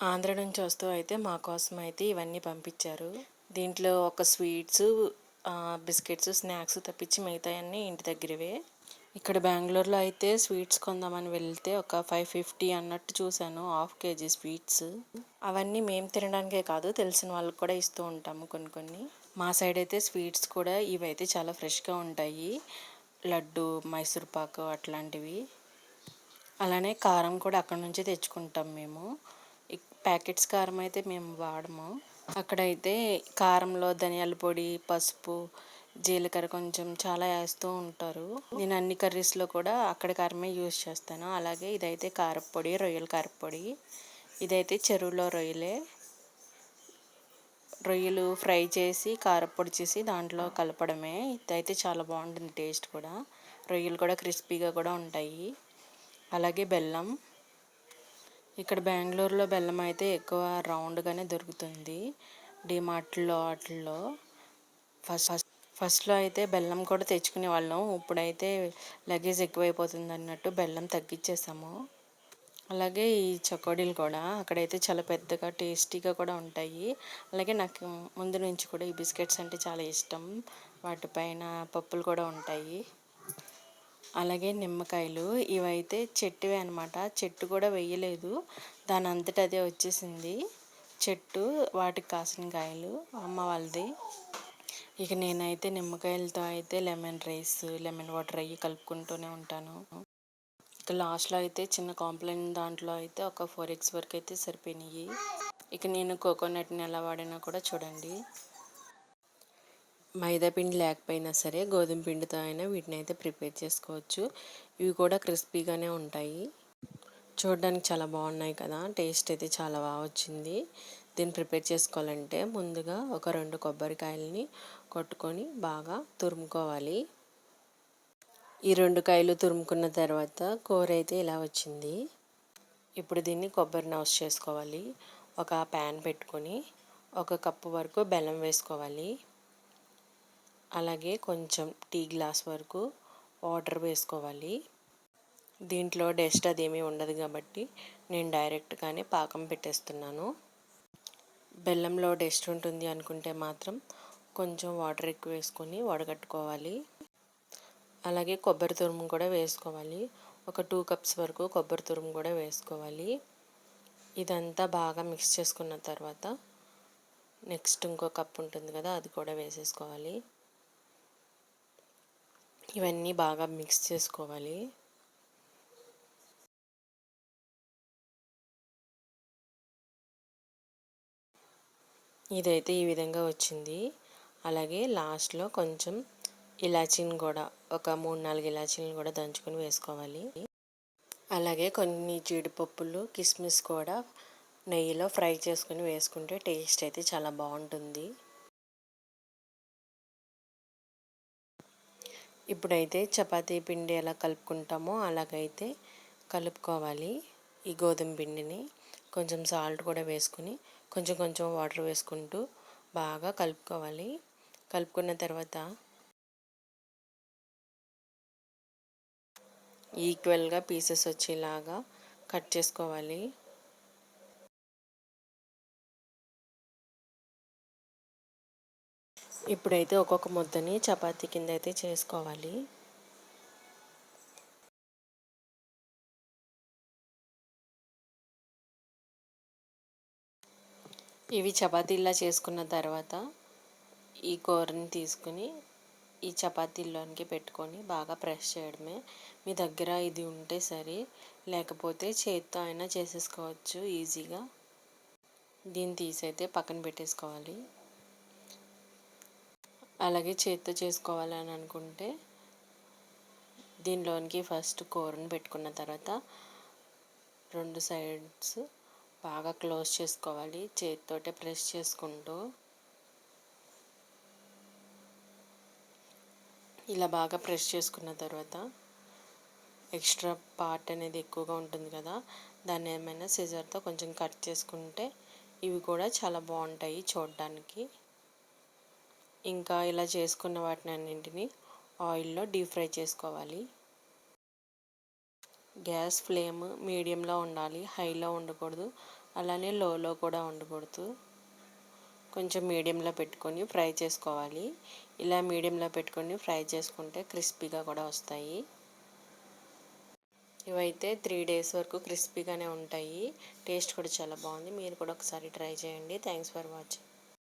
ఆంధ్ర నుంచి వస్తూ అయితే మా కోసం అయితే ఇవన్నీ పంపించారు. దీంట్లో ఒక స్వీట్స్ బిస్కెట్స్ స్నాక్స్ తప్పించి మిగతాయన్నీ ఇంటి దగ్గరవే. ఇక్కడ బెంగళూరులో అయితే స్వీట్స్ కొందామని వెళ్తే ఒక ఫైవ్ ఫిఫ్టీ అన్నట్టు చూశాను హాఫ్ కేజీ స్వీట్స్. అవన్నీ మేము తినడానికే కాదు తెలిసిన వాళ్ళకి కూడా ఇస్తూ ఉంటాము కొన్ని కొన్ని. మా సైడ్ అయితే స్వీట్స్ కూడా ఇవైతే చాలా ఫ్రెష్గా ఉంటాయి. లడ్డు మైసూర్ పాకు అట్లాంటివి. అలానే కారం కూడా అక్కడ నుంచే తెచ్చుకుంటాం మేము. ప్యాకెట్స్ కారం అయితే మేము వాడము. అక్కడైతే కారంలో ధనియాల పొడి పసుపు జీలకర్ర కొంచెం చాలా వేస్తూ ఉంటారు. నేను అన్ని కర్రీస్లో కూడా అక్కడ కారమే యూజ్ చేస్తాను. అలాగే ఇదైతే కారపొడి రొయ్యల కారపొడి ఇదైతే చెరువులో రొయ్యలే. రొయ్యలు ఫ్రై చేసి కారపొడి చేసి దాంట్లో కలపడమే. ఇదైతే చాలా బాగుంటుంది టేస్ట్ కూడా. రొయ్యలు కూడా క్రిస్పీగా కూడా ఉంటాయి. అలాగే బెల్లం. ఇక్కడ బెంగళూరులో బెల్లం అయితే ఎక్కువ రౌండ్గానే దొరుకుతుంది. డిమార్ట్లో వాటిల్లో ఫస్ట్ ఫస్ట్ ఫస్ట్లో అయితే బెల్లం కూడా తెచ్చుకునే వాళ్ళం. ఇప్పుడైతే లగేజ్ ఎక్కువైపోతుంది అన్నట్టు బెల్లం తగ్గించేసాము అలాగే ఈ చకోడీలు కూడా అక్కడైతే చాలా పెద్దగా టేస్టీగా కూడా ఉంటాయి. అలాగే నాకు ముందు నుంచి కూడా ఈ బిస్కెట్స్ అంటే చాలా ఇష్టం. వాటిపైన పప్పులు కూడా ఉంటాయి. అలాగే నిమ్మకాయలు ఇవైతే చెట్టువే అనమాట చెట్టు కూడా వేయలేదు. దాని అంతట అదే వచ్చేసింది. చెట్టు వాటికి కాసిన కాయలు అమ్మ వాళ్ళది. ఇక నేనైతే నిమ్మకాయలతో అయితే లెమన్ రైస్ లెమన్ వాటర్ అయ్యి కలుపుకుంటూనే ఉంటాను. ఇక లాస్ట్లో అయితే చిన్న కాంప్లైంట్ దాంట్లో అయితే ఒక ఫోర్ ఎగ్స్ వరకు అయితే సరిపోయినాయి. ఇక నేను కోకోనట్ని ఎలా వాడినా కూడా చూడండి. మైదా పిండి లేకపోయినా సరే గోధుమ పిండితో అయినా వీటిని అయితే ప్రిపేర్ చేసుకోవచ్చు. ఇవి కూడా క్రిస్పీగానే ఉంటాయి. చూడడానికి చాలా బాగున్నాయి కదా టేస్ట్ అయితే చాలా బాగా వచ్చింది. దీన్ని ప్రిపేర్ చేసుకోవాలంటే ముందుగా ఒక రెండు కొబ్బరికాయలని కొట్టుకొని బాగా తురుముకోవాలి. ఈ రెండు కాయలు తురుముకున్న తర్వాత కూర అయితే ఇలా వచ్చింది. ఇప్పుడు దీన్ని కొబ్బరి నౌస్ చేసుకోవాలి. ఒక ప్యాన్ పెట్టుకొని ఒక కప్పు వరకు బెల్లం వేసుకోవాలి. అలాగే కొంచెం టీ గ్లాస్ వరకు వాటర్ వేసుకోవాలి. దీంట్లో డస్ట్ అదేమీ ఉండదు కాబట్టి నేను డైరెక్ట్గానే పాకం పెట్టేస్తున్నాను. బెల్లంలో డస్ట్ ఉంటుంది అనుకుంటే మాత్రం కొంచెం వాటర్ ఎక్కువ వేసుకొని వడగట్టుకోవాలి. అలాగే కొబ్బరి తురుము కూడా వేసుకోవాలి. ఒక టూ కప్స్ వరకు కొబ్బరి తురుము కూడా వేసుకోవాలి. ఇదంతా బాగా మిక్స్ చేసుకున్న తర్వాత నెక్స్ట్ ఇంకో కప్ ఉంటుంది కదా అది కూడా వేసేసుకోవాలి. ఇవన్నీ బాగా మిక్స్ చేసుకోవాలి. ఇదైతే ఈ విధంగా వచ్చింది. అలాగే లాస్ట్లో కొంచెం ఇలాచీని కూడా ఒక మూడు నాలుగు ఇలాచీలను కూడా దంచుకొని వేసుకోవాలి. అలాగే కొన్ని జీడిపప్పులు కిస్మిస్ కూడా నెయ్యిలో ఫ్రై చేసుకుని వేసుకుంటే టేస్ట్ అయితే చాలా బాగుంటుంది. ఇప్పుడైతే చపాతీ పిండి ఎలా కలుపుకుంటామో అలాగైతే కలుపుకోవాలి. ఈ గోధుమ పిండిని కొంచెం సాల్ట్ కూడా వేసుకుని కొంచెం కొంచెం వాటర్ వేసుకుంటూ బాగా కలుపుకోవాలి. కలుపుకున్న తర్వాత ఈక్వల్గా పీసెస్ వచ్చేలాగా కట్ చేసుకోవాలి. ఇప్పుడైతే ఒక్కొక్క ముద్దని చపాతీ కింద అయితే చేసుకోవాలి. ఇవి చపాతీలా చేసుకున్న తర్వాత ఈ కూరని తీసుకుని ఈ చపాతీల్లోనికి పెట్టుకొని బాగా ప్రెస్ చేయడమే. మీ దగ్గర ఇది ఉంటే సరే లేకపోతే చేత్తో అయినా చేసేసుకోవచ్చు ఈజీగా. దీన్ని తీసైతే పక్కన పెట్టేసుకోవాలి. అలాగే చేత్తో చేసుకోవాలని అనుకుంటే దీనిలోనికి ఫస్ట్ కూరను పెట్టుకున్న తర్వాత రెండు సైడ్స్ బాగా క్లోజ్ చేసుకోవాలి. చేతితోటే ప్రెస్ చేసుకుంటూ ఇలా బాగా ప్రెస్ చేసుకున్న తర్వాత ఎక్స్ట్రా పార్ట్ అనేది ఎక్కువగా ఉంటుంది కదా దాన్ని ఏమైనా సిజర్తో కొంచెం కట్ చేసుకుంటే ఇవి కూడా చాలా బాగుంటాయి చూడడానికి. ఇంకా ఇలా చేసుకున్న వాటిని అన్నింటినీ ఆయిల్లో డీప్ ఫ్రై చేసుకోవాలి. గ్యాస్ ఫ్లేమ్ మీడియంలో ఉండాలి హైలో ఉండకూడదు అలానే లోలో కూడా ఉండకూడదు. కొంచెం మీడియంలో పెట్టుకొని ఫ్రై చేసుకోవాలి. ఇలా మీడియంలో పెట్టుకొని ఫ్రై చేసుకుంటే క్రిస్పీగా కూడా వస్తాయి. ఇవైతే త్రీ డేస్ వరకు క్రిస్పీగానే ఉంటాయి. టేస్ట్ కూడా చాలా బాగుంది. మీరు కూడా ఒకసారి ట్రై చేయండి. Thanks for watching.